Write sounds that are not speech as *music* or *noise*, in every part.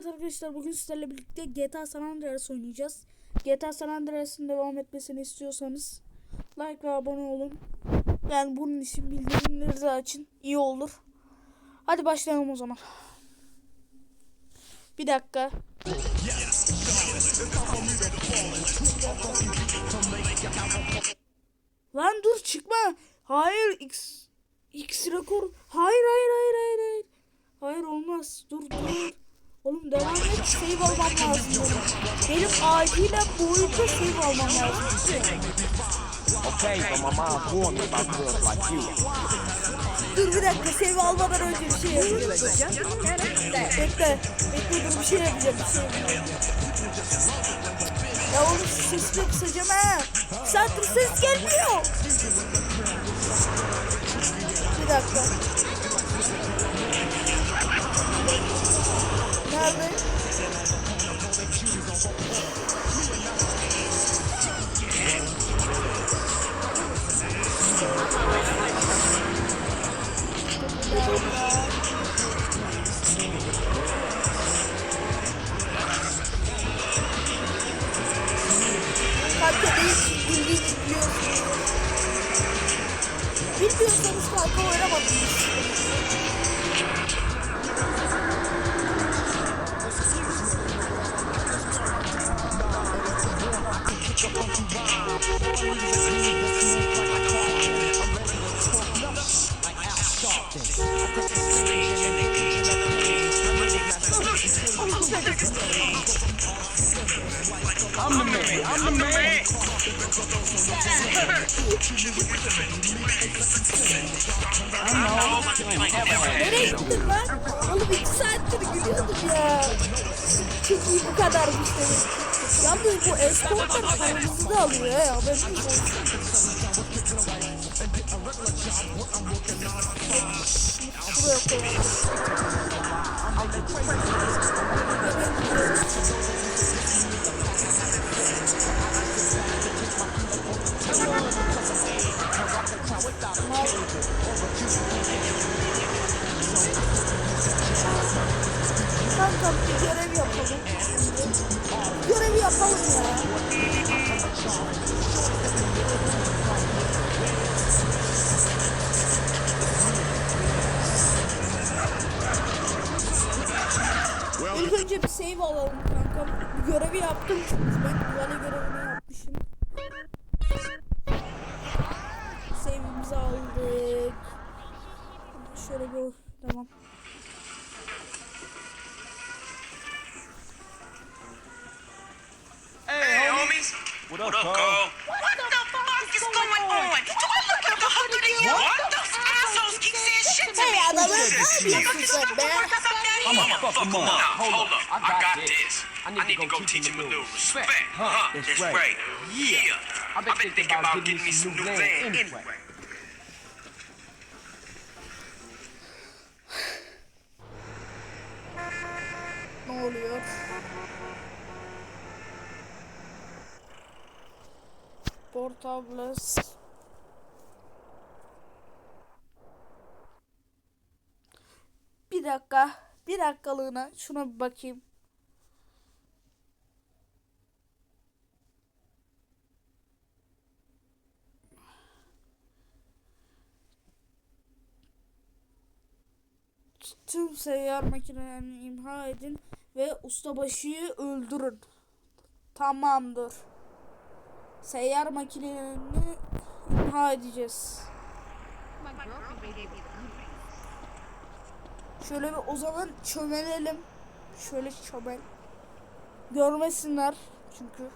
Evet arkadaşlar bugün sizlerle birlikte GTA San Andreas oynayacağız. GTA San Andreas'ın devam etmesini istiyorsanız like ve abone olun. Yani bunun için bildirimleri de açın. iyi olur. Hadi başlayalım o zaman. Bir dakika. Lan dur çıkma. Hayır X X rekor. Hayır hayır hayır hayır hayır. Hayır olmaz. Dur dur. Oğlum devam et. Save almam lazım. Benim. Acilen bu oyunda save almam lazım. Okay, but my mom warned me about girls like you. Dur bir dakika save almadan önce bir şey yapacağım. Bekle. Bekle dur bir şey yapacağım. Bir şey yapacağım. Ya oğlum sesi çok kısacağım ha. Saattir ses gelmiyor. Bir dakika. Nerede? Kanka değil, bildiğiniz biliyorsunuz. Bilmiyorsanız kanka oynamadınız. İyi bu kadarmış demek. Yalnız bu eskortlar paramızı da alıyor ya. Ben Buraya koyalım. Görevi yaptım ben güvenli görevini yapmışım. Save'imizi aldık. Şöyle bir tamam. Hey, homies. What up, Carl? What the fuck is going on? Do I look like a hooker to you? What? Those assholes keep saying shit to Hey me. adamı ne Look, yapıyorsun this sen motherfucker be? up down I'ma here. fuck 'em up. Now, Hold up. I I got got this. I I need to go teach him a little respect. Huh, Huh? that's That's right. right. Yeah. I've been I've been thinking about getting me some new land anyway. anyway. Ne oluyor? Portables. Bir dakika. Bir dakikalığına şuna bir bakayım. Seyyar makinelerini imha edin ve ustabaşıyı öldürün. Tamamdır. Seyyar makinelerini imha edeceğiz. Şöyle bir o zaman çömelelim. Şöyle çömel. Görmesinler çünkü.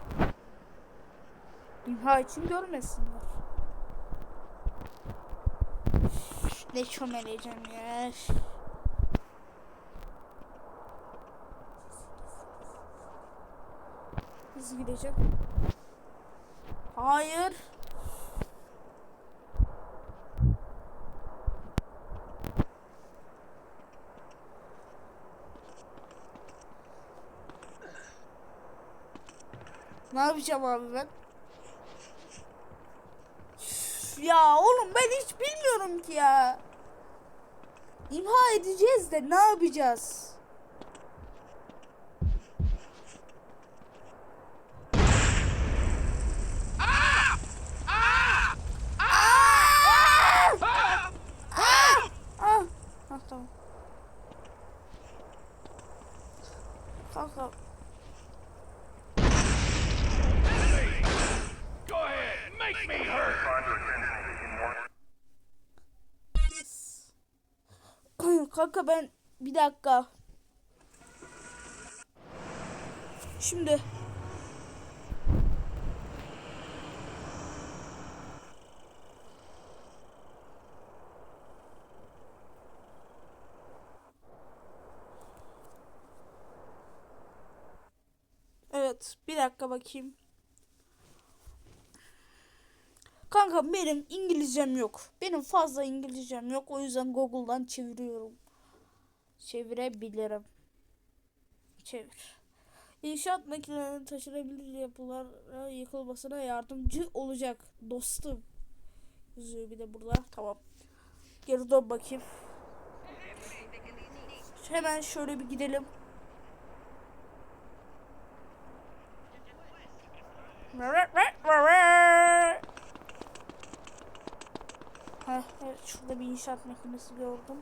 İmha için görmesinler. Ne çömeleceğim ya. Hızlı gideceğim. Hayır. Ne yapacağım abi ben? Ya oğlum ben hiç bilmiyorum ki ya. İmha edeceğiz de ne yapacağız? Go ahead, make me hurt. *clears throat* Kanka ben bir dakika. Şimdi Bir dakika bakayım. Kanka benim İngilizcem yok. Benim fazla İngilizcem yok. O yüzden Google'dan çeviriyorum. Çevirebilirim. Çevir. İnşaat makinelerinin taşınabilir yapılara yıkılmasına yardımcı olacak dostum. Yazıyor bir de burada. Tamam. Geri dön bakayım. Hemen şöyle bir gidelim. Heh, evet şurada bir inşaat makinesi gördüm.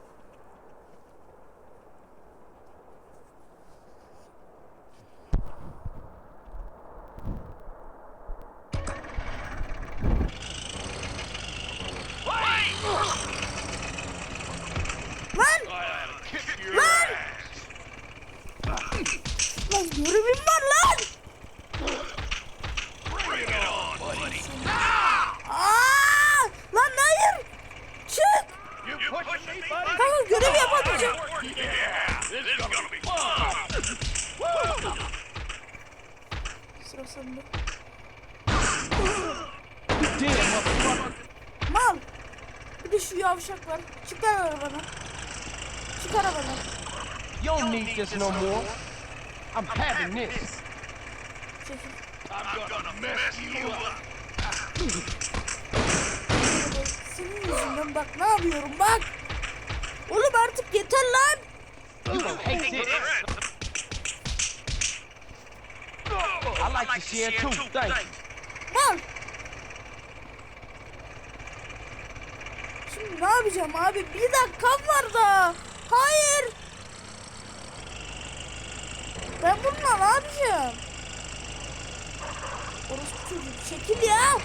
Mal! Bir de şu yavşak var. Çıkar arabanı. Çıkar arabanı. You don't need this no more. I'm having this. Çekil. I'm gonna mess you up. Senin yüzünden bak ne yapıyorum bak. Oğlum artık yeter lan. I like to share too. Thank you. Mal. Şimdi ne yapacağım abi? Bir dakikam var da. Hayır. Ben bununla ne yapacağım? Orası çocuk çekil ya.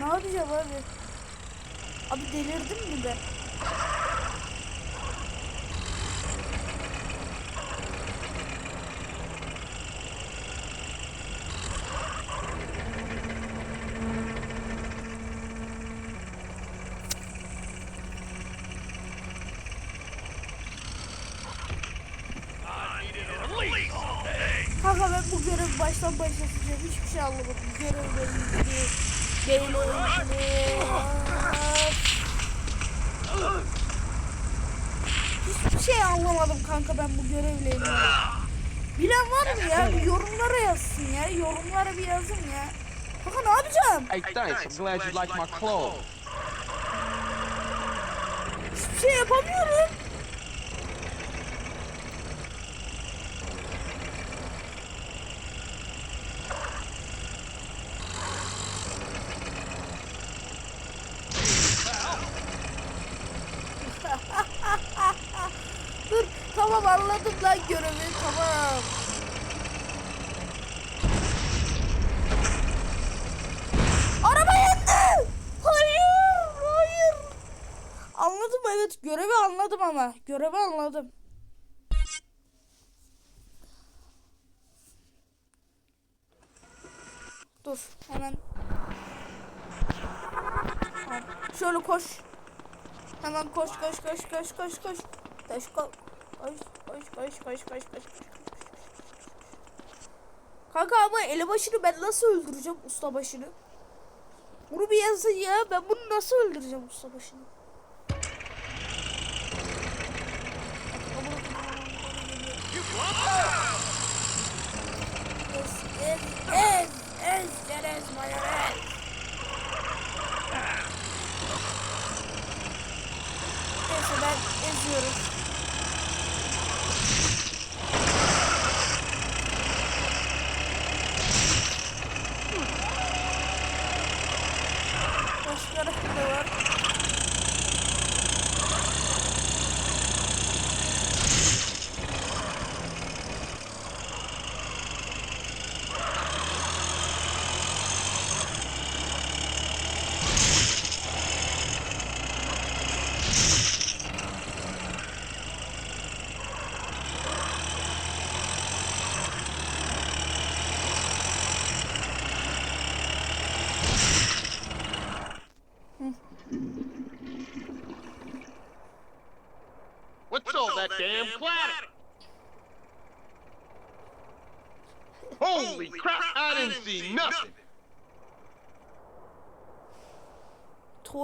Ne yapacağım abi? Abi delirdim mi ben? I needed a release today. Kanka ben bu görevi baştan başlatacağım. Hiçbir şey anlamadım. Görevle ilgili, neyle ilgili. Hiçbir anlamadım kanka ben bu görevle ilgili. Bilen var mı ya? Bir yorumlara yazsın ya. Yorumlara bir yazın ya. Kanka ne yapacağım? Hey, thanks. I'm glad you like my clothes. Hiçbir şey yapamıyorum. Dur tamam anladım lan görevi tamam. Araba yandı. Hayır hayır. Anladım evet görevi anladım ama görevi anladım. Dur hemen. Şöyle koş. Hemen koş koş koş koş koş. Koş koş koş koş koş koş koş koş. Kanka ama elebaşını ben nasıl öldüreceğim ustabaşını? Bunu bir yazın ya. Ben bunu nasıl öldüreceğim ustabaşını? Ez, ez, ez,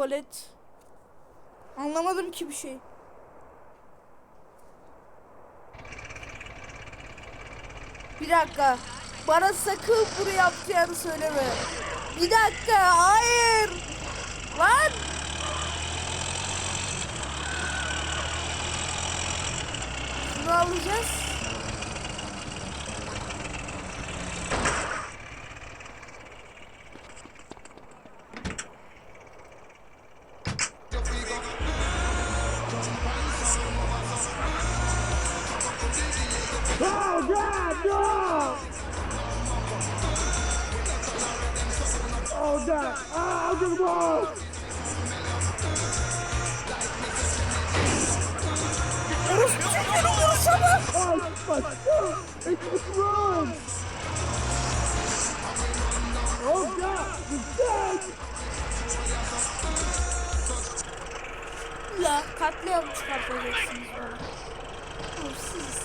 Tuvalet. Anlamadım ki bir şey. Bir dakika. Bana sakın bunu yapacağını söyleme. Bir dakika. Hayır. Lan. Şunu alacağız.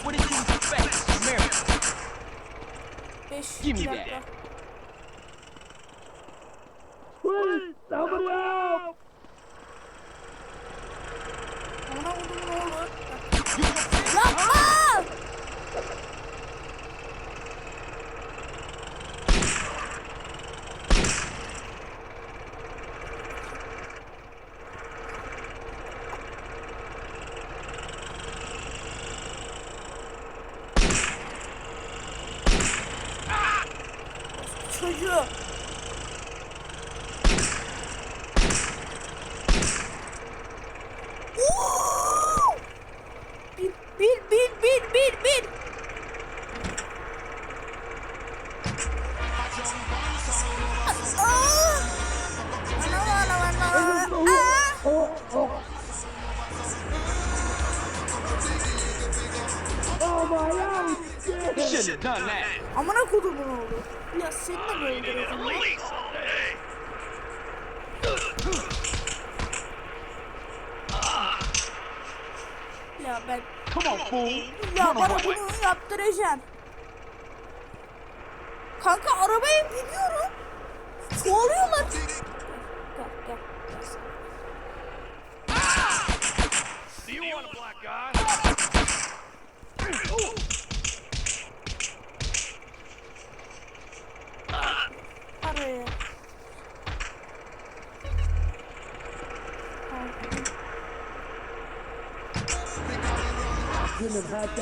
What did you expect? 5 Give me dakika. that. Ana yaptıracaksın. Kanka arabaya biniyorum. Çoğalıyorlar. Gel gel. gel sen. Do you want a black guy?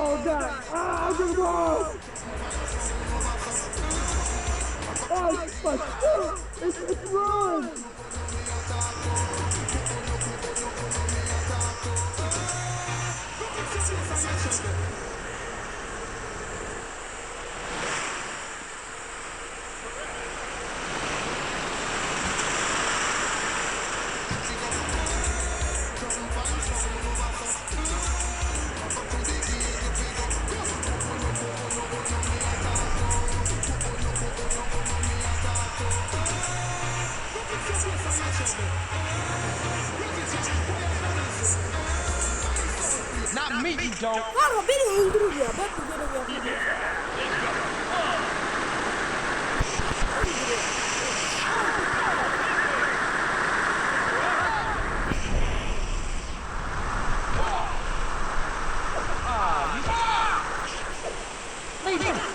Hey, buddy. Can I have this? Not me, you don't. Kanka beni öldürür ya. Ben bu görevi yapayım. Leave him.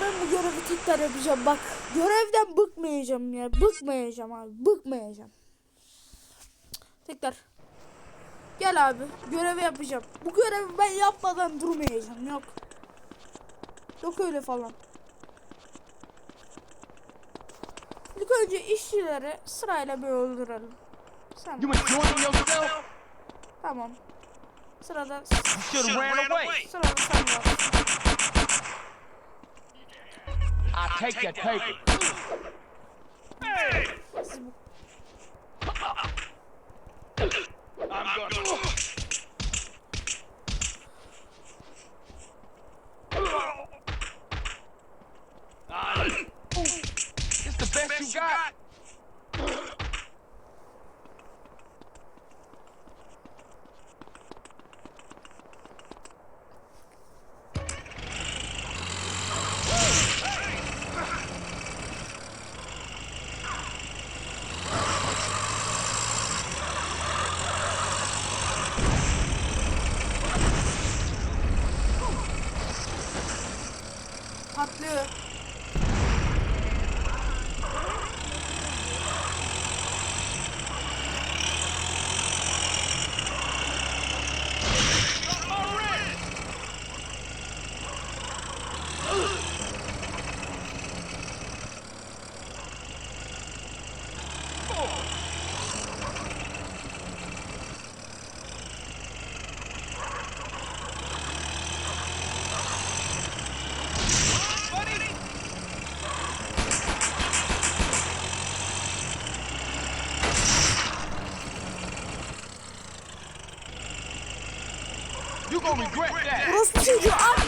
ben bu tekrar yapacağım. Bak görevden bıkmayacağım ya. Bıkmayacağım abi. Bıkmayacağım. Tekrar. Gel abi. Görevi yapacağım. Bu görevi ben yapmadan durmayacağım. Yok. Yok öyle falan. İlk önce işçileri sırayla bir öldürelim. Sen. Tamam. Sırada You should have ran away. sırada sen varsın. I take that paper. Siz bu I'm gonna. It's the best you got. patlıyor. You gonna regret that. Orospu çocuğu atla!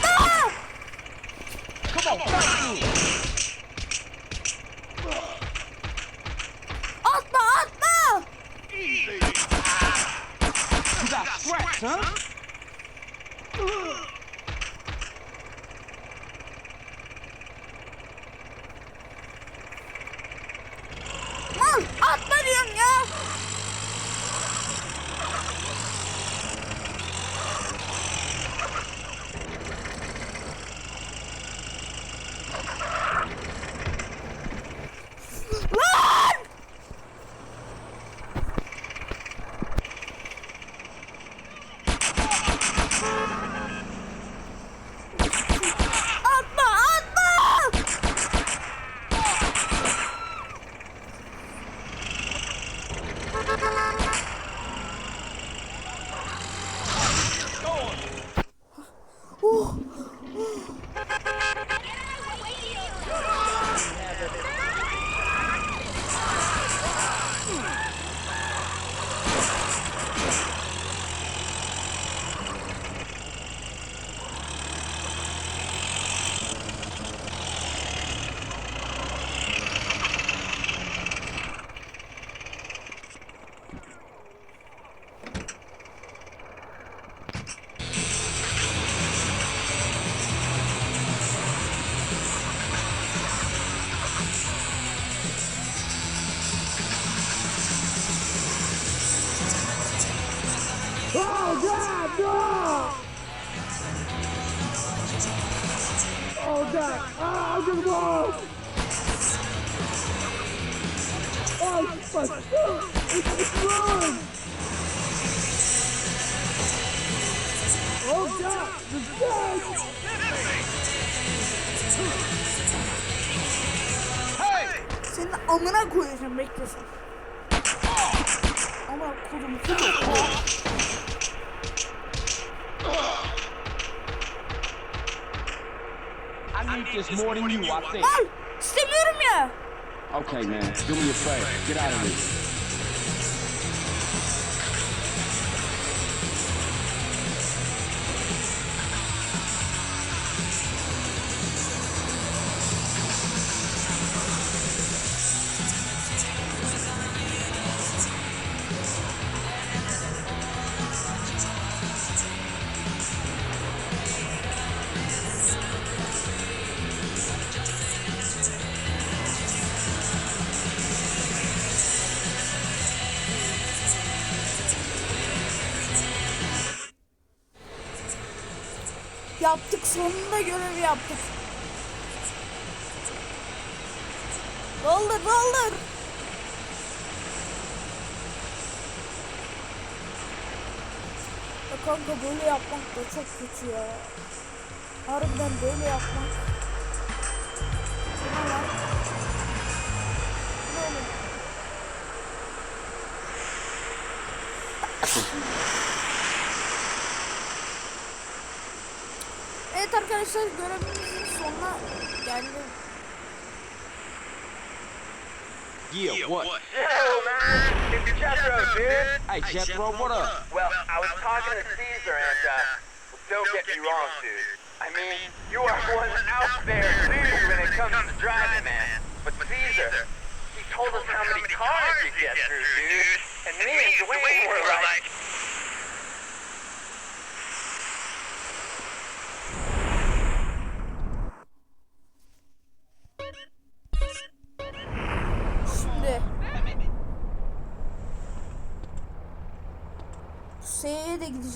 Senin amına koyacağım bekle sen. Amına kodum kodum. I need this more than you, I think. Okay, man. Do me a favor. Get out of here. Yaptık. Doldur doldur. Ya kanka böyle yapmak da çok kötü ya. Harbiden böyle yapmak. Bu ne lan? Bu Evet arkadaşlar görevimizin sonuna geldik. Yeah, what? Yo, man, it's Jethro, dude. Hey, Jethro, what up? Well, I was talking to Caesar, and uh, don't get me wrong, dude. I mean, you are one out there, dude, when it comes to driving, man. But Caesar, he told us how many cars you get through, dude. And me and Dwayne were like,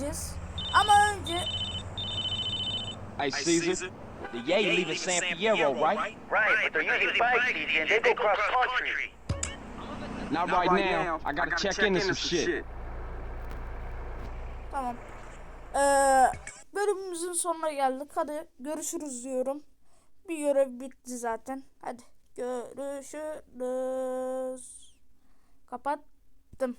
Gideceğiz. Ama önce Hey, Caesar. The Yay leaving San Fierro, right? right, but they're using bikes, CJ, and they go cross country. Not right now. I gotta check into some shit. tamam. Ee, bölümümüzün sonuna geldik. Hadi görüşürüz diyorum. Bir görev bitti zaten. Hadi görüşürüz. Kapattım.